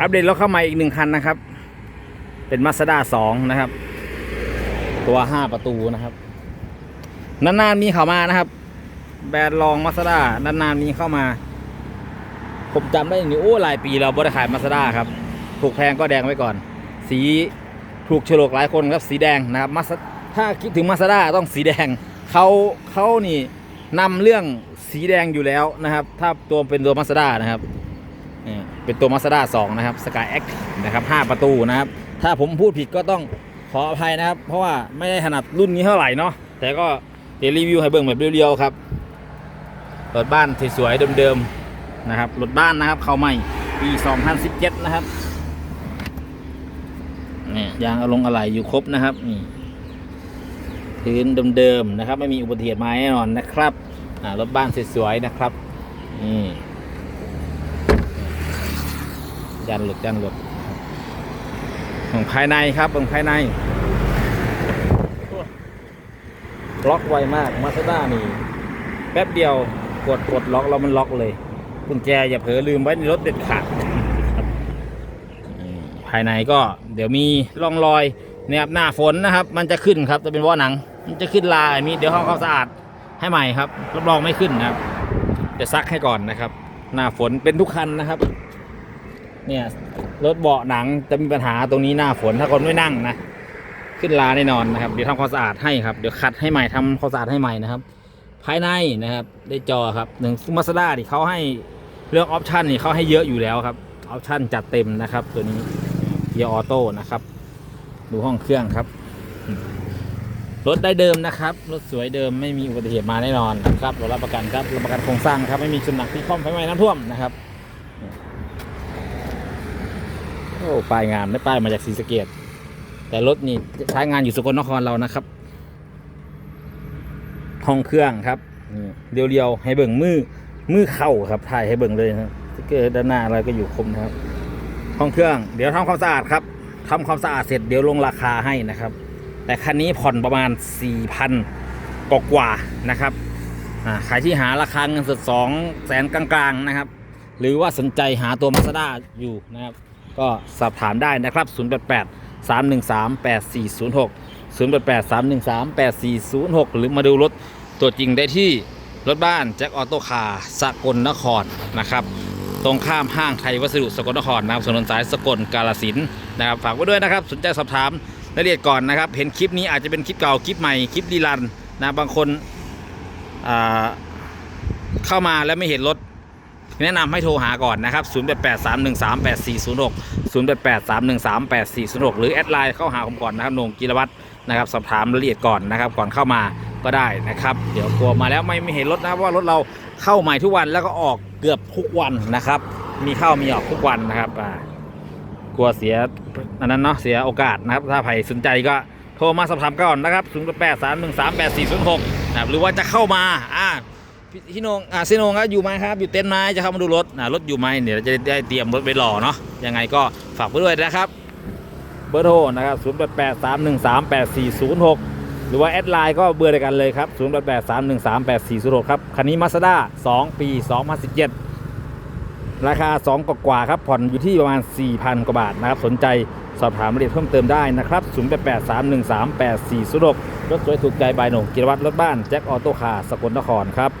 อัปเดตรถเข้ามาอีกหนึ่งคันนะครับ เป็นมาสด้าสองนะครับ ตัวห้าประตูนะครับ นานๆมีเข้ามานะครับ แบรนด์รองมาสด้านานๆมีเข้ามา ผมจำได้อย่างนี่โอ้หลายปีเราบริขายมาสด้าครับถูกแพงก็แดงไว้ก่อน สีถูกโฉลกหลายคนครับสีแดงนะครับมาถ้าคิดถึงมาสด้าต้องสีแดงเขาเขานี่นำเรื่องสีแดงอยู่แล้วนะครับ ถ้าตัวเป็นตัวมาสด้านะครับ นี่เป็นตัวมาสด้าสองนะครับสกายแอคนะครับห้าประตูนะครับ ถ้าผมพูดผิดก็ต้องขออภัยนะครับ เพราะว่าไม่ได้ถนัดรุ่นนี้เท่าไหร่เนาะแต่ก็เดี๋ยวรีวิวให้เบิ่งแบบเรียวๆครับรถบ้านสวยๆเดิมๆนะครับรถบ้านนะครับเข้าใหม่ปี 2017 นะครับนี่ยางอารมณ์อะไรอยู่ครบนะครับนี่พื้นเดิมๆนะครับ ไม่มีอุบัติเหตุมาแน่นอนนะครับรถบ้านสวยๆนะครับนี่ ยันหลุดยันหลุดของภายในครับของภายในล็อกไวมากมาสด้านี่แป๊บเดียวกดกดล็อกแล้วมันล็อกเลยกุญแจอย่าเผลอลืมไว้ในรถเด็ดขาดภายในก็เดี๋ยวมีร่องรอยนี่ยครับหน้าฝนนะครับ มันจะขึ้นครับจะเป็นว่อหนัง มันจะขึ้นลายมีเดี๋ยวห้องควาสะอาดให้ใหม่ครับรับรองไม่ขึ้นนะครับจะซักให้ก่อนนะครับ หน้าฝนเป็นทุกคันนะครับ เนี่ยรถเบาะหนังจะมีปัญหาตรงนี้หน้าฝนถ้าคนไม่นั่งนะขึ้นลาแน่นอนนะครับเดี๋ยวทำความสะอาดให้ครับเดี๋ยวคัดให้ใหม่ทำความสะอาดให้ใหม่นะครับ ภายในนะครับได้จอครับหนึ่งมาสด้าที่เขาให้เรื่องออปชันนี่เขาให้เยอะอยู่แล้วครับออปชันจัดเต็มนะครับ ตัวนี้เกียร์ออโต้นะครับ ดูห้องเครื่องครับรถได้เดิมนะครับรถสวยเดิมไม่มีอุบัติเหตุมาแน่นอนนะครับเรารับประกันครับรับประกันโครงสร้างครับไม่มีชนหนักที่คล่อมไฟไหม้น้ำท่วมนะครับ โอ้ป้ายงามได้ป้ายมาจากศรีสะเกดแต่รถนี่ใช้งานอยู่สกลนครเรานะครับ ห้องเครื่องครับเรียวๆให้เบิ่งมือมือเข่าครับถ่ายให้เบิ่งเลยนะครับสเกด้านหน้าอะไรก็อยู่คมนะครับ ห้องเครื่อง เดี๋ยวทำความสะอาดครับทำความสะอาดเสร็จเดี๋ยวลงราคาให้นะครับ แต่คันนี้ผ่อนประมาณ4,000กว่ากว่านะครับอ่าใครที่หาราคาเงินสด2แสนกลางๆนะครับ หรือว่าสนใจหาตัวมาสด้าอยู่นะครับ ก็สอบถามได้นะครับ 088 313 8406 088 313 8406 หรือมาดูรถตัวจริงได้ที่รถบ้านแจ็คออโต้คาร์สกลนครนะครับ ตรงข้ามห้างไทยวัสดุสกลนครนะครับถนนสายสกลกาลสินนะครับฝากไว้ด้วยนะครับ สนใจสอบถามรายละเอียดก่อนนะครับ เห็นคลิปนี้อาจจะเป็นคลิปเก่าคลิปใหม่คลิปรีรันนะบางคนเข้ามาแล้วไม่เห็นรถ แนะนำให้โทรหาก่อนนะครับ 0883138406 0883138406 หรือแอดไลน์เข้าหาผมก่อนนะครับนงกิรวัตรนะครับสอบถามรายละเอียดก่อนนะครับ ก่อนเข้ามาก็ได้นะครับ เดี๋ยวกลัวมาแล้วไม่ไม่เห็นรถนะครับเพราะว่ารถเราเข้าใหม่ทุกวันแล้วก็ออกเกือบทุกวันนะครับ มีเข้ามีออกทุกวันนะครับอ่ากลัวเสียอันนั้นเนาะเสียโอกาสนะครับ ถ้าใครสนใจก็โทรมาสอบถามก่อนนะครับ 0883138406นะครับหรือว่าจะเข้ามาอ่า พี่นงอ่าซีนงครับอยู่ไหมครับ อยู่เต็นท์ไหมจะเข้ามาดูรถอ่ารถอยู่ไหมเดี๋ยวเราจะได้เตรียมรถไปรอเนาะยังไงก็ฝากไว้ด้วยนะครับ เบอร์โทรนะครับ0 8 8 3 1 3 8 4 0 6 หรือว่าแอดไลน์ก็เบอร์เดียวกันเลยครับ0 8 8 3 1 3 8 4 0 6ครับคันนี้มาสด้า2 ปี 2017 ราคา 2 กว่าๆครับผ่อนอยู่ที่ประมาณ 4,000 กว่าบาทนะครับสนใจสอบถามรายละเอียดเพิ่มเติมได้นะครับ 0 8 8 3 1 3 8 4 0 6รถสวยถูกใจบายหนงกิรวัตรรถบ้าน แจ็คออโต้คาร์สกลนครครับ